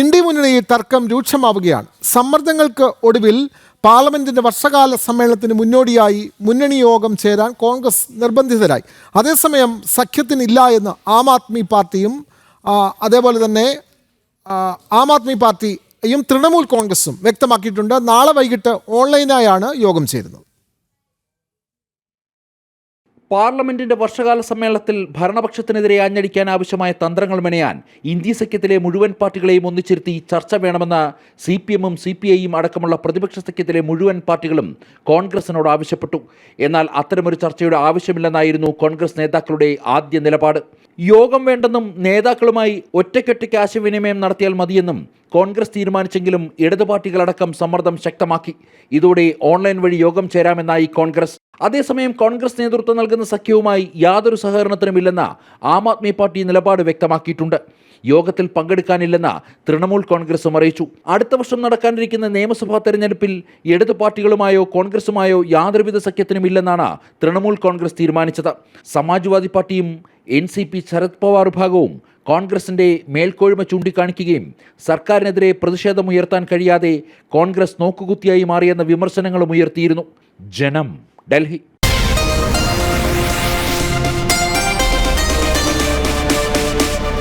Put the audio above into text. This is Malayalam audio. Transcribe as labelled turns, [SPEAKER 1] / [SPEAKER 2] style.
[SPEAKER 1] ഇന്ത്യ മുന്നണിയിൽ തർക്കം രൂക്ഷമാവുകയാണ്. സമ്മർദ്ദങ്ങൾക്ക് ഒടുവിൽ പാർലമെന്റിന്റെ വർഷകാല സമ്മേളനത്തിന് മുന്നോടിയായി മുന്നണി യോഗം ചേരാൻ കോൺഗ്രസ് നിർബന്ധിതരായി. അതേസമയം സഖ്യത്തിനില്ല എന്ന് ആം ആദ്മി പാർട്ടിയും അതേപോലെ തന്നെ ആം ആദ്മി പാർട്ടിയും തൃണമൂൽ കോൺഗ്രസും വ്യക്തമാക്കിയിട്ടുണ്ട്. നാളെ വൈകിട്ട് ഓൺലൈനായാണ് യോഗം ചേരുന്നത്.
[SPEAKER 2] പാർലമെന്റിന്റെ വർഷകാല സമ്മേളനത്തിൽ ഭരണപക്ഷത്തിനെതിരെ ആഞ്ഞടിക്കാൻ ആവശ്യമായ തന്ത്രങ്ങൾ മെനയാൻ ഇന്ത്യ സഖ്യത്തിലെ മുഴുവൻ പാർട്ടികളെയും ഒന്നിച്ചിരുത്തി ചർച്ച വേണമെന്ന് സി പി എമ്മും സി പി ഐയും അടക്കമുള്ള പ്രതിപക്ഷ സഖ്യത്തിലെ മുഴുവൻ പാർട്ടികളും കോൺഗ്രസിനോട് ആവശ്യപ്പെട്ടു. എന്നാൽ അത്തരമൊരു ചർച്ചയുടെ ആവശ്യമില്ലെന്നായിരുന്നു കോൺഗ്രസ് നേതാക്കളുടെ ആദ്യ നിലപാട്. യോഗം വേണ്ടെന്നും നേതാക്കളുമായി ഒറ്റയ്ക്കൊറ്റയ്ക്ക് ആശയവിനിമയം നടത്തിയാൽ മതിയെന്നും കോൺഗ്രസ് തീരുമാനിച്ചെങ്കിലും ഇടതു പാർട്ടികളടക്കം സമ്മർദ്ദം ശക്തമാക്കി. ഇതോടെ ഓൺലൈൻ വഴി യോഗം ചേരാമെന്നായി കോൺഗ്രസ്. അതേസമയം കോൺഗ്രസ് നേതൃത്വം നൽകുന്ന സഖ്യവുമായി യാതൊരു സഹകരണത്തിനുമില്ലെന്ന ആം ആദ്മി പാർട്ടി നിലപാട് വ്യക്തമാക്കിയിട്ടുണ്ട്. യോഗത്തിൽ പങ്കെടുക്കാനില്ലെന്ന തൃണമൂൽ കോൺഗ്രസും അറിയിച്ചു. അടുത്ത വർഷം നടക്കാനിരിക്കുന്ന നിയമസഭാ തെരഞ്ഞെടുപ്പിൽ ഇടതു പാർട്ടികളുമായോ കോൺഗ്രസുമായോ യാതൊരുവിധ സഖ്യത്തിനുമില്ലെന്നാണ് തൃണമൂൽ കോൺഗ്രസ് തീരുമാനിച്ചത്. സമാജ്വാദി പാർട്ടിയും N C P Sharad Pawar വിഭാഗവും കോൺഗ്രസിന്റെ മേൽക്കോയ്മ ചൂണ്ടിക്കാണിക്കുകയും സർക്കാരിനെതിരെ പ്രതിഷേധമുയർത്താൻ കഴിയാതെ കോൺഗ്രസ് നോക്കുകുത്തിയായി മാറിയെന്ന വിമർശനങ്ങളും ഉയർത്തിയിരുന്നു. ജനം ഡൽഹി.